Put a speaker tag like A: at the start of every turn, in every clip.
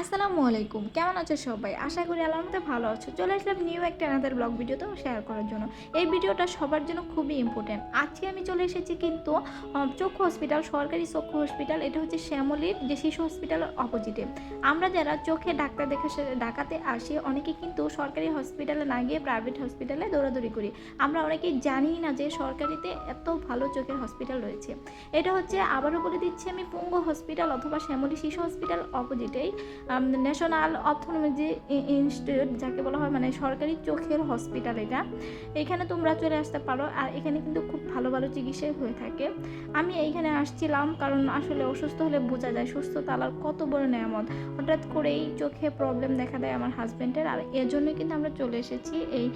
A: আসসালামু আলাইকুম। কেমন আছো সবাই? আশা করি আলহামদুলিল্লাহ ভালো আছো। চলে আসলাম নিউ একটা আনাদের ব্লগ ভিডিওতেও শেয়ার করার জন্য। এই ভিডিওটা সবার জন্য খুবই ইম্পর্টেন্ট আজকে আমি চলে এসেছি কিন্তু চক্ষু হসপিটাল সরকারি চক্ষু হসপিটাল এটা হচ্ছে শ্যামলীর যে শিশু হসপিটালের অপোজিটে আমরা যারা চোখে ডাক্তার দেখা ডাকাতে আসি, অনেকে কিন্তু সরকারি হসপিটালে না গিয়ে প্রাইভেট হসপিটালে দৌড়াদৌড়ি করি। আমরা অনেকেই জানি না যে সরকারিতে এত ভালো চোখের হসপিটাল রয়েছে। এটা হচ্ছে, আবারও বলে দিচ্ছি আমি, পুঙ্গ হসপিটাল অথবা শ্যামলী শিশু হসপিটাল অপোজিটেই ন্যাশনাল অপথোলজি ইনস্টিটিউট যাকে বলা হয় মানে সরকারি চোখের হসপিটাল এটা। এখানে তোমরা চলে আসতে পারো, আর এখানে কিন্তু খুব ভালো ভালো চিকিৎসাই হয়ে থাকে। আমি এইখানে আসছিলাম কারণ আসলে অসুস্থ হলে বোঝা যায় সুস্থ তালার কত বড় নেয়ামত। হঠাৎ করেই চোখে প্রবলেম দেখা দেয় আমার হাজব্যান্ডের আর এজন্যই কিন্তু আমরা চলে এসেছি এই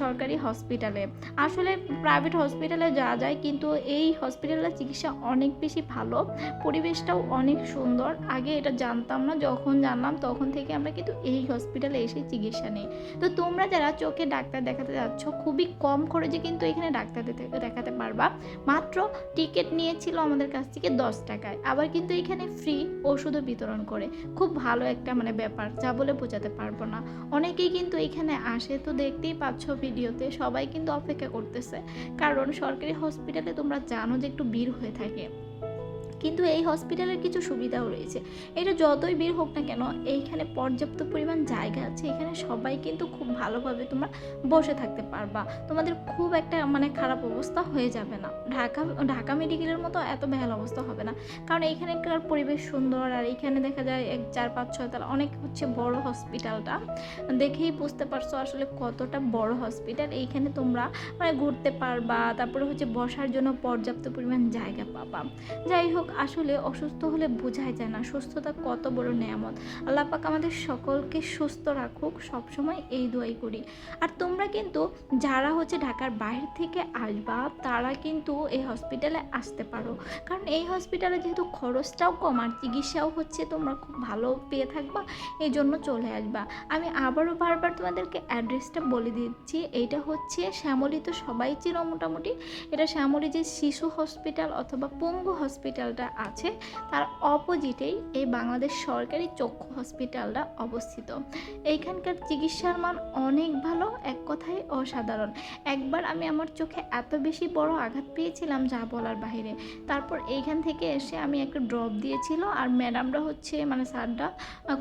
A: সরকারি হসপিটালে আসলে প্রাইভেট হসপিটালে যাওয়া যায়, কিন্তু এই হসপিটালের চিকিৎসা অনেক বেশি ভালো। পরিবেশটাও অনেক সুন্দর। আগে এটা জানতাম না, যখন জানলাম তখন থেকে আমরা কিন্তু এই হসপিটালে এসে চিকিৎসা নিই। তো তোমরা যারা চোখে ডাক্তার দেখাতে যাচ্ছ, খুবই কম খরচে কিন্তু এখানে ডাক্তার দেখাতে পারবা। মাত্র টিকিট নিয়েছিল আমাদের কাছ থেকে দশ টাকায়। আবার কিন্তু এখানে ফ্রি ওষুধও বিতরণ করে। খুব ভালো একটা মানে ব্যাপার, যা বলে বোঝাতে পারব না। অনেকেই কিন্তু এখানে আসে, তো দেখতেই পাচ্ছ ভিডিওতে, সবাই কিন্তু অপেক্ষা করতেছে। কারণ সরকারি হসপিটালে তোমরা জানো যে একটু ভিড় হয়ে থাকে। কিন্তু এই হসপিটালের কিছু সুবিধাও রয়েছে। এটা যতই ভিড় হোক না কেন, এইখানে পর্যাপ্ত পরিমাণ জায়গা আছে। এখানে সবাই কিন্তু খুব ভালোভাবে তোমরা বসে থাকতে পারবা। তোমাদের খুব একটা মানে খারাপ অবস্থা হয়ে যাবে না। ঢাকা ঢাকা মেডিকেলের মতো এত বেহাল অবস্থা হবে না। কারণ এইখানকার পরিবেশ সুন্দর আর এইখানে দেখা যায় এক, চার, পাঁচ, ছয় তলা অনেক হচ্ছে বড় হসপিটালটা দেখেই বুঝতে পারছ আসলে কতটা বড় হসপিটাল এইখানে তোমরা মানে ঘুরতে পারবা, তারপরে হচ্ছে বসার জন্য পর্যাপ্ত পরিমাণ জায়গা পাবা। যাই হোক আসলে অসুস্থ হলে বোঝাই যায় না, সুস্থতা কত বড় নেয়ামত। আল্লাহ পাক আমাদের সকলকে সুস্থ রাখুক, সবসময় এই দোয়াই করি। আর তোমরা কিন্তু যারা হচ্ছে ঢাকার বাইরে থেকে আসবা, তারা কিন্তু এই হসপিটালে আসতে পারো। কারণ এই হসপিটালে যেহেতু খরচটাও কম আর চিকিৎসাও হচ্ছে তোমরা খুব ভালো পেয়ে থাকবা, এই জন্য চলে আসবা। আমি আবারও বারবার তোমাদেরকে অ্যাড্রেসটা বলে দিচ্ছি, এইটা হচ্ছে শ্যামলী তো সবাই চিনো মোটামুটি। এটা শ্যামলী যে শিশু হসপিটাল অথবা পঙ্গু হসপিটালটা আছে, তার অপোজিটেই এই বাংলাদেশ সরকারি চক্ষু হসপিটালটা অবস্থিত। এইখানকার চিকিৎসার মান অনেক ভালো, এক কথায় অসাধারণ। একবার আমি আমার চোখে এত বেশি বড় আঘাত পেয়েছিলাম যা বলার বাইরে তারপর এইখান থেকে এসে আমি একটা ড্রপ দিয়েছিল আর ম্যাডামরা হচ্ছে মানে স্যাররা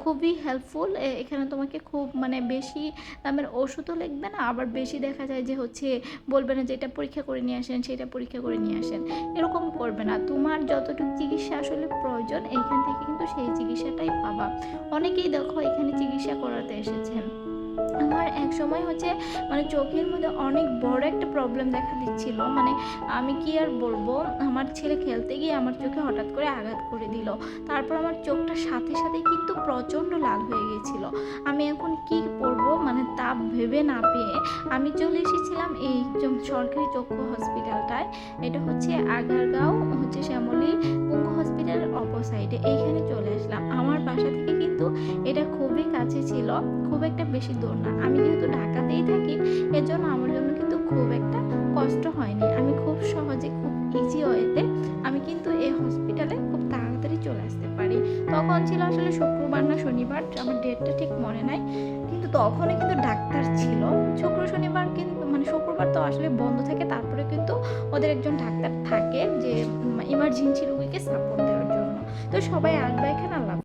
A: খুবই হেল্পফুল এখানে তোমাকে খুব মানে বেশি দামের ওষুধও লিখবে না, আবার বেশি দেখা যায় যে হচ্ছে, বলবে না যে এটা পরীক্ষা করে নিয়ে আসেন, সেটা পরীক্ষা করে নিয়ে আসেন। এরকম করবে না। তোমার যতটুকু চিকিৎসা আসলে প্রয়োজন, এইখান থেকে কিন্তু সেই চিকিৎসাটাই পাবা। অনেকেই দেখো এখানে চিকিৎসা করাতে এসেছেন আমার এক সময় হচ্ছে মানে চোখের মধ্যে অনেক বড় একটা প্রবলেম দেখা দিচ্ছিল। মানে আমি কি আর বলব? আমার ছেলে খেলতে গিয়ে আমার চোখে হঠাৎ করে আঘাত করে দিল। তারপর আমার চোখটা সাথে সাথে কিন্তু প্রচণ্ড লাল হয়ে গেছিল আমি এখন কি করব? মানে তা ভেবে না পেয়ে আমি চলে এসেছিলাম এই সরকারি চক্ষু হসপিটালটায় এটা হচ্ছে আগারগাঁও, হচ্ছে শ্যামলী পঙ্গু হসপিটালের অপর সাইডে এইখানে চলে আসলাম। আমার বাসা থেকে কিন্তু এটা খুবই কাছে ছিল, খুব একটা বেশি দূর না। আমি যেহেতু ঢাকাতেই থাকি এর জন্য আমার জন্য কিন্তু খুব একটা কষ্ট হয়নি। আমি খুব সহজে, খুব ইজি ওয়েতে আমি কিন্তু এই হসপিটালে খুব তাড়াতাড়ি চলে আসতে পারি। তখন ছিল আসলে শুক্রবার না শনিবার, আমার ডেটটা ঠিক মনে নাই। কিন্তু তখনই কিন্তু ডাক্তার ছিল। শুক্র, শনিবার কিন্তু মানে শুক্রবার তো আসলে বন্ধ থাকে, তারপরে কিন্তু ওদের একজন ডাক্তার থাকে যে ইমার্জেন্সি রুগীকে সাপোর্ট দেওয়ার জন্য। তো সবাই আসবে এখানে